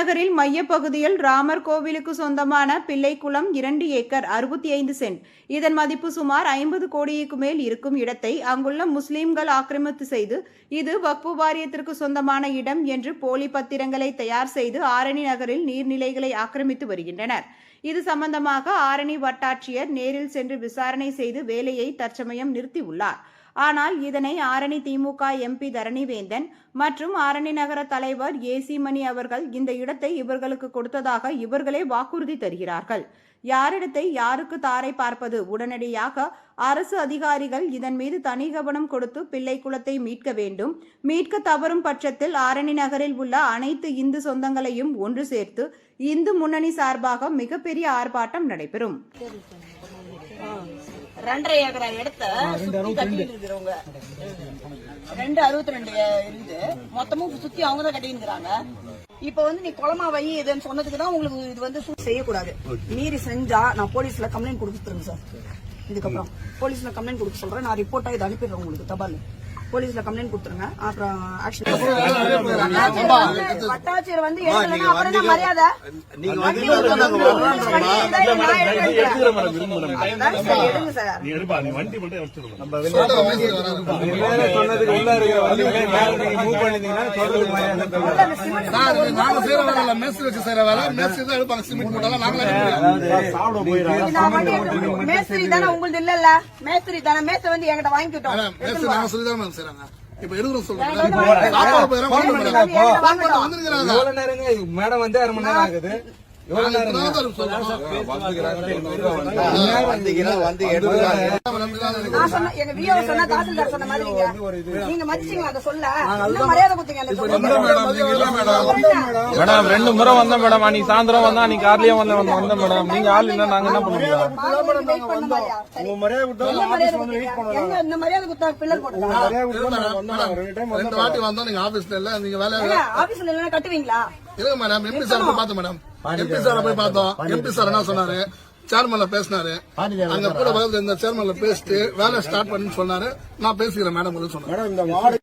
மையப்பகுதியில் ராமர் கோவிலுக்கு சொந்தமான பிள்ளைக்குளம் இரண்டு ஏக்கர் அறுபத்தி ஐந்து சென்ட். இதன் மதிப்பு சுமார் ஐம்பது கோடிக்கு மேல் இருக்கும் இடத்தை அங்குள்ள முஸ்லிம்கள் ஆக்கிரமித்து செய்து இது வக்பு வாரியத்திற்கு சொந்தமான இடம் என்று போலி பத்திரங்களை தயார் செய்து ஆரணி நகரில் நீர்நிலைகளை ஆக்கிரமித்து வருகின்றனர். இது சம்பந்தமாக ஆரணி வட்டாட்சியர் நேரில் சென்று விசாரணை செய்து வேலையை தற்சமயம் நிறுத்தியுள்ளார். ஆனால் இதனை ஆரணி திமுக எம்பி தரணிவேந்தன் மற்றும் ஆரணி நகர தலைவர் ஏசி மணி அவர்கள் இந்த இடத்தை இவர்களுக்கு கொடுத்ததாக இவர்களே வாக்குறுதி தருகிறார்கள். யாரிடத்தை யாருக்கு தாரை பார்ப்பது? உடனடியாக அரசு அதிகாரிகள் இதன் மீது தனி கவனம் கொடுத்து பிள்ளை குளத்தை மீட்க வேண்டும். மீட்க தவறும் பட்சத்தில் ஆரணி நகரில் உள்ள அனைத்து இந்து சொந்தங்களையும் ஒன்று சேர்த்து இந்து முன்னணி சார்பாக மிகப்பெரிய ஆர்ப்பாட்டம் நடைபெறும். ரெண்டரை ஏக்கரா இடத்த சுத்தி கட்டிட்டு இருக்கிறவங்க. ரெண்டு அறுபத்தி ரெண்டு இருக்குது மொத்தமும் சுத்தி அவங்க தான் கட்டிங்கிறாங்க இப்ப வந்து நீ குளமா வை இதுன்னு சொன்னதுக்கு தான் உங்களுக்கு இது வந்து செய்யக்கூடாது. மீறி செஞ்சா நான் போலீஸ்ல கம்ப்ளைண்ட் கொடுத்துருங்க சார் இதுக்கப்புறம் போலீஸ்ல கம்ப்ளைண்ட் கொடுக்க சொல்றேன் நான் ரிப்போர்ட்டா இதை அனுப்பிடுறேன் உங்களுக்கு தபால் போலீஸ்ல கம்ப்ளைண்ட் கொடுத்துருங்க. அப்புறம் ஆக்ஷன் வட்டாட்சியர் வந்து அப்புறம் மரியாதை. எடுங்க சார். நீங்க செய்யற வேலை இல்ல. மேஸ்திரி வச்சு செய்யற வேலை. மேஸ்திரி தான் எடுப்பாங்க. சிமெண்ட் போட்டாலும் நாங்களே மேஸ்திரி தானே உங்களுது இல்ல மேஸ்திரி தானே. மேஸ்திரி வந்து என்கிட்ட வாங்கிக்கிட்டோம். செய்றாங்க இப்ப எடுக்கிறோம் நேரங்க மேடம் வந்து அரை மணி நேரம் ஆகுது. எங்க சொன்ன தாசில்தார் சொன்ன மாதிரி நீங்க மதிச்சீங்களா அதை சொல்ல? மரியாதை கொடுத்தீங்க மேடம். ரெண்டு முறை வந்தேன் மேடம். அன்னைக்கு சாயந்தரம் வந்தா அன்னைக்கு கார்லயே வந்த வந்தேன் மேடம். நீங்க ஆள் இல்ல நாங்க என்ன பண்ண முடியும் வெயிட் பண்ண மாதிரியா சரி. உங்க மரியாதை கொடுத்தா இந்த மரியாதை பில்லர் வந்தோம் ரெண்டு வாட்டி வந்தோம் நீங்க ஆபீஸ்ல இல்ல நீங்க வேலை ஆபீஸ்ல இல்லைன்னா கட்டுவீங்களா? இல்ல மேடம் எம்பி சார் போய் பார்த்தோம் மேடம் எம்பி சார போய் பார்த்தோம் எம்பி சார் என்ன சொன்னாரு? சேர்மன்ல பேசினாரு. அங்க கூட பக்கத்துல இந்த சேர்மன்ல பேசிட்டு வேலை ஸ்டார்ட் பண்ணு சொன்னாரு. நான் பேசிக்கிறேன் மேடம் சொன்னேன். மேடம் இந்த வார்டு